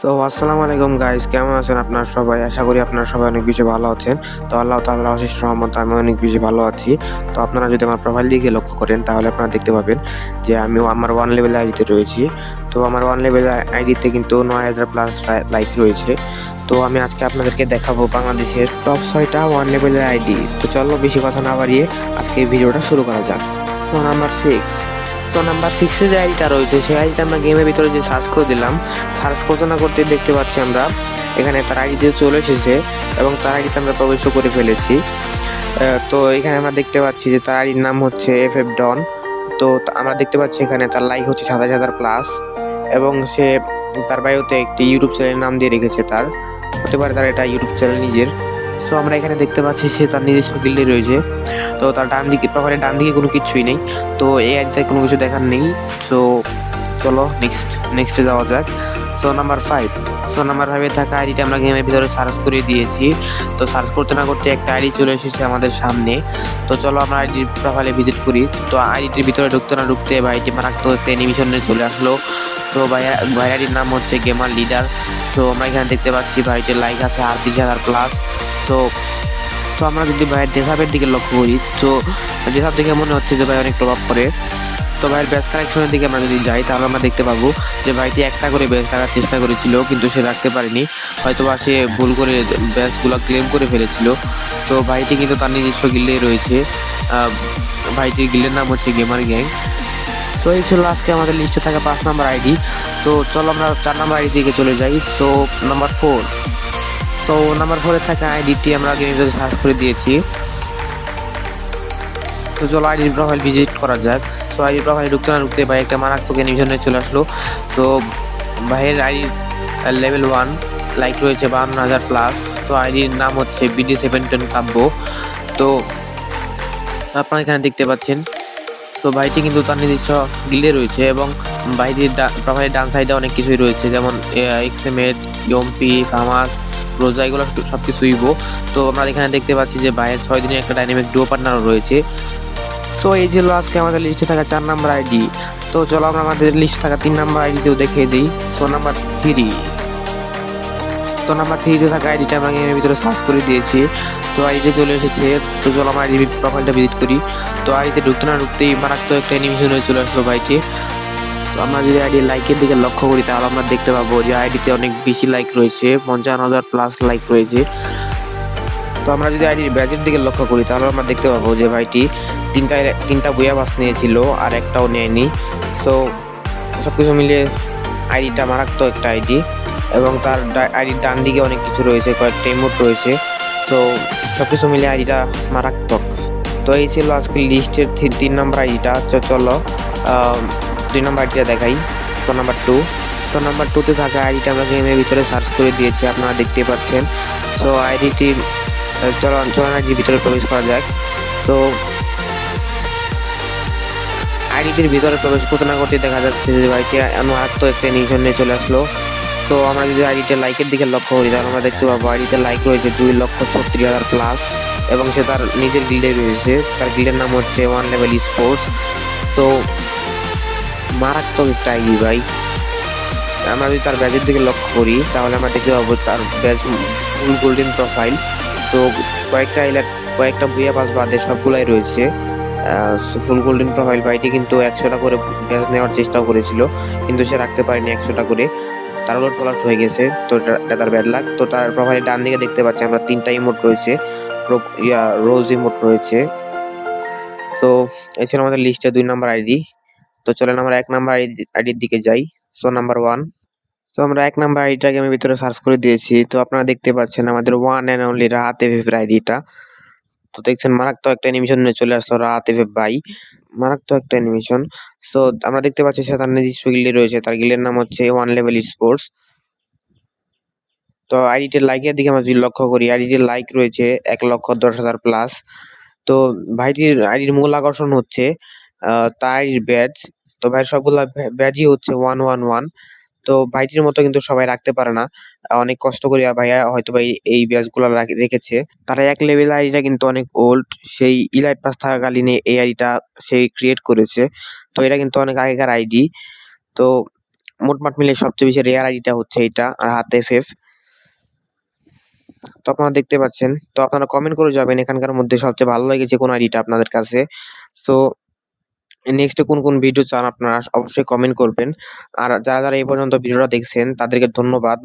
তো আসসালামু আলাইকুম গাইস কেমন আছেন আপনার সবাই? আশা করি আপনারা সবাই অনেক বেশি ভালো আছেন। তো আল্লাহ তাআলা অশেষ রহমত আমি অনেক বেশি ভালো আছি। তো আপনারা যদি আমার প্রোফাইল দিকে লক্ষ্য করেন, তাহলে আপনারা দেখতে পাবেন যে আমি আমার ওয়ান লেভেল আইডিতে রয়েছি। তো আমার ওয়ান লেভেল আইডিতে কিন্তু নয় হাজার প্লাস লাইক রয়েছে। তো আমি আজকে আপনাদেরকে দেখাবো বাংলাদেশের টপ ছয়টা ওয়ান লেভেলের আইডি তো চলো বেশি কথা না বাড়িয়ে আজকে ভিডিওটা শুরু করা যাক। তো নাম্বার সিক্স তো নাম্বার সিক্সে যে আইডিটা রয়েছে, সেই আইডিটা আমরা গেমের ভিতরে যে সার্চ করে দিলাম সার্চ করতে না করতে দেখতে পাচ্ছি আমরা, এখানে তার আইডিতে চলে এসেছে এবং তার আইডিতে আমরা প্রবেশও করে ফেলেছি। তো এখানে আমরা দেখতে পাচ্ছি যে তার আইডির নাম হচ্ছে এফ এফ ডন তো আমরা দেখতে পাচ্ছি এখানে তার লাইক হচ্ছে সাতাশ হাজার প্লাস এবং সে তার বায়োতে একটি ইউটিউব চ্যানেলের নাম দিয়ে রেখেছে তার, হতে পারে তার এটা ইউটিউব চ্যানেল নিজের। সো আমরা এখানে দেখতে পাচ্ছি সে তার নিজস্ব গিল্ডে রয়েছে। তো তার ডান দিকে প্রোফাইলের ডান দিকে কোনো কিছুই নেই। তো এই আইডিতে কোনো কিছু দেখার নেই। সো চলো নেক্সট নেক্সটে যাওয়া যাক। So number five so number ফাইভে থাকা আইডিটা আমরা গেমের ভিতরে সার্চ করে দিয়েছি। তো সার্চ করতে না করতে একটা আইডি চলে এসেছে আমাদের সামনে। তো চলো আমরা আইডির প্রোফাইলে ভিজিট করি। তো আইডিটির ভিতরে ঢুকতে না ঢুকতে ভাইটি মারাত্মক একটা অ্যানিমেশনে চলে আসলো। তো ভাইয়া ভাইয়াটির নাম হচ্ছে গেমার লিডার তো আমরা এখানে দেখতে পাচ্ছি ভাইটির লাইক আছে আটত্রিশ হাজার প্লাস তো তো আমরা যদি ভাইয়ের ডেসাপের দিকে লক্ষ্য করি, তো ডেসাপ দেখে মনে হচ্ছে যে ভাই অনেক প্রভাব পড়ে। তো ভাইয়ের ব্যাস কালেকশনের দিকে আমরা যদি যাই, তাহলে আমরা দেখতে পাবো যে ভাইটি একটা করে ব্যাস রাখার চেষ্টা করেছিল, কিন্তু সে রাখতে পারেনি। হয়তো বা সে ভুল করে ব্যাসগুলো ক্লেম করে ফেলেছিল। তো ভাইটি কিন্তু তার নিজস্ব গিল্ডে রয়েছে। ভাইটির গিল্ডের নাম হচ্ছে গেমার গ্যাং তো এই ছিল আজকে আমাদের লিস্টে থাকা পাঁচ নাম্বার আইডি তো চলো আমরা চার নাম্বার আইডি দিকে চলে যাই। সো নাম্বার ফোর তো নাম্বার ফোরে থাকা আইডিটি আমরা গেমের ভিতরে সার্চ করে দিয়েছি। তো চলো আইডির প্রোফাইল ভিজিট করা যাক। তো আইডির প্রোফাইলে ঢুকতে না ঢুকতে ভাই একটা মারাত্মক অ্যানিমেশনে চলে আসলো। তো ভাইয়ের আইডি লেভেল ওয়ান লাইক রয়েছে বাহান্ন হাজার প্লাস তো আইডির নাম হচ্ছে বিডি সেভেন টেন কাব্য। তো আপনারা এখানে দেখতে পাচ্ছেন। তো ভাইটি কিন্তু তার নিজস্ব গিলে রয়েছে এবং ভাইটির প্রোফাইলের ডান সাইডে অনেক কিছুই রয়েছে। যেমন এক্সএমএড ইয়ম্পি ফামাস রোজা এগুলো সব কিছুই তো আমরা এখানে দেখতে পাচ্ছি যে ভাইয়ের ছয় দিনের একটা ডাইনামিক ডুও পার্টনারও রয়েছে। সো এই ছিল আজকে আমাদের লিস্টে থাকা চার নাম্বার আইডি তো চলো আমরা আমাদের লিস্টে থাকা তিন নাম্বার আইডিতেও দেখিয়ে দিই। সো নাম্বার থ্রি তো নাম্বার থ্রিতে থাকা আইডিটা আমরা গেমের ভিতরে সার্চ করে দিয়েছি। তো আইডিতে চলে এসেছে। তো চলো আমরা আইডি প্রোফাইলটা ভিজিট করি। তো আইডিতে ঢুকতে না ঢুকতেই মারাত্মক একটা অ্যানিমেশন হয়ে চলে আসলো ভাইটি আমরা যদি আইডি লাইকের দিকে লক্ষ্য করি, তাহলে আমরা দেখতে পাবো যে আইডিতে অনেক বেশি লাইক রয়েছে, পঞ্চান্ন হাজার প্লাস লাইক রয়েছে। তো আমরা যদি আইডির ব্যাজের দিকে লক্ষ্য করি, তাহলে আমরা দেখতে পাবো যে ভাইটি তিনটা তিনটা বইয়া বাস নিয়েছিল আর একটাও নেয়নি। তো সব কিছু মিলিয়ে আইডিটা মারাত্মক একটা আইডি এবং তার আইডির ডান দিকে অনেক কিছু রয়েছে, কয়েকটা ইমোট রয়েছে। তো সব কিছু মিলিয়ে আইডিটা মারাত্মক। তো এই ছিল আজকে লিস্টের তিন নম্বর আইডিটা। চলো দুই নম্বর আইডিটা দেখাই। তো নাম্বার টু তো নাম্বার টুতে থাকা আইডিটা আমরা গেমের ভিতরে সার্চ করে দিয়েছি, আপনারা দেখতে পাচ্ছেন। তো আইডিটি চলো চলো আইডির ভিতরে প্রবেশ করা যাক। তো, আইডিটির ভিতরে প্রবেশ করতে না করতে দেখা যাচ্ছে যে ভাইটি মারাত্মক একটা নিশন নিয়ে চলে আসলো। তো, আমরা যদি আইডিতে লাইকের দিকে লক্ষ্য করি, তাহলে আমরা দেখতে পাবো আইডিতে লাইক রয়েছে দুই লক্ষ ছত্রিশ হাজার প্লাস এবং সে তার নিজের গিল্ডে রয়েছে। তার গিল্ডের নাম হচ্ছে ওয়ান লেভেল স্পোর্টস তো মারাত্মক একটা আইডি ভাই। আমরা যদি তার ব্যাচের দিকে লক্ষ্য করি, তাহলে আমরা দেখতে পাবো তার ব্যাজ ফুল গোল্ডেন প্রোফাইল। তো কয়েকটা হাইলাইট কয়েকটা বুয়া পাস বাদে সবগুলাই রয়েছে। ফুল গোল্ডেন প্রোফাইল বাইটি কিন্তু একশোটা করে ব্যাচ নেওয়ার চেষ্টাও করেছিল, কিন্তু সে রাখতে পারেনি একশোটা করে। তার উলট পালট হয়ে গেছে, তো এটা তার ব্যাড লাগ তো তার প্রোফাইলের ডান দিকে দেখতে পাচ্ছি আমরা তিনটা ইমোট রয়েছে ইয়া রোজ ইমোট রয়েছে। তো এছাড়া আমাদের লিস্টে দুই নম্বর আইডি তো চলেন আমরা এক নাম্বার আইডির দিকে যাই। সো নাম্বার ওয়ান তো আমরা এক নাম্বার আইডিটাকে আমি ভিতরে সার্চ করে দিয়েছি। তো আপনারা দেখতে পাচ্ছেন আমাদের ওয়ান অ্যান্ড অনলি রাহাত এফএফের আইডিটা। তো দেখছেন, মারাত্মক একটা অ্যানিমেশন নিয়ে চলে আসলো রাহাত এফএফ বাই মারাত্মক একটা অ্যানিমেশন তো আমরা দেখতে পাচ্ছি সে তার নিজস্ব গিল্ডে রয়েছে। তার গিল্ডের নাম হচ্ছে ওয়ান লেভেল স্পোর্টস তো আইডিটির লাইকের দিকে আমরা যদি লক্ষ্য করি আইডিটির লাইক রয়েছে এক লক্ষ দশ হাজার প্লাস তো ভাইটির আইডির মূল আকর্ষণ হচ্ছে তার ব্যাজ তো ভাই সবগুলা ব্যাজই হচ্ছে ওয়ান ওয়ান ওয়ান তো ভাইটির মতো কিন্তু সবাই রাখতে পারে না। অনেক কষ্ট করে ভাইয়া হয়তো ভাই এই ব্যাজগুলা রেখেছে। তারা এক লেভেল আইডিটা কিন্তু অনেক ওল্ড সেই ইলাইট পাস থাকাকালীন এই আইডিটা সেই ক্রিয়েট করেছে। তো এটা কিন্তু অনেক আগেকার আইডি তো মোটমাট মিলে সবচেয়ে বেশি রেয়ার আইডিটা হচ্ছে এটা আর হাতে এফ তো আপনারা দেখতে পাচ্ছেন। তো আপনারা কমেন্ট করে যাবেন এখানকার মধ্যে সবচেয়ে ভালো লেগেছে কোন আইডিটা আপনাদের কাছে। তো নেক্সট কোন কোন ভিডিও চান আপনারা অবশ্যই কমেন্ট করবেন। আর যারা যারা এই পর্যন্ত ভিডিওটা দেখছেন, তাদেরকে ধন্যবাদ।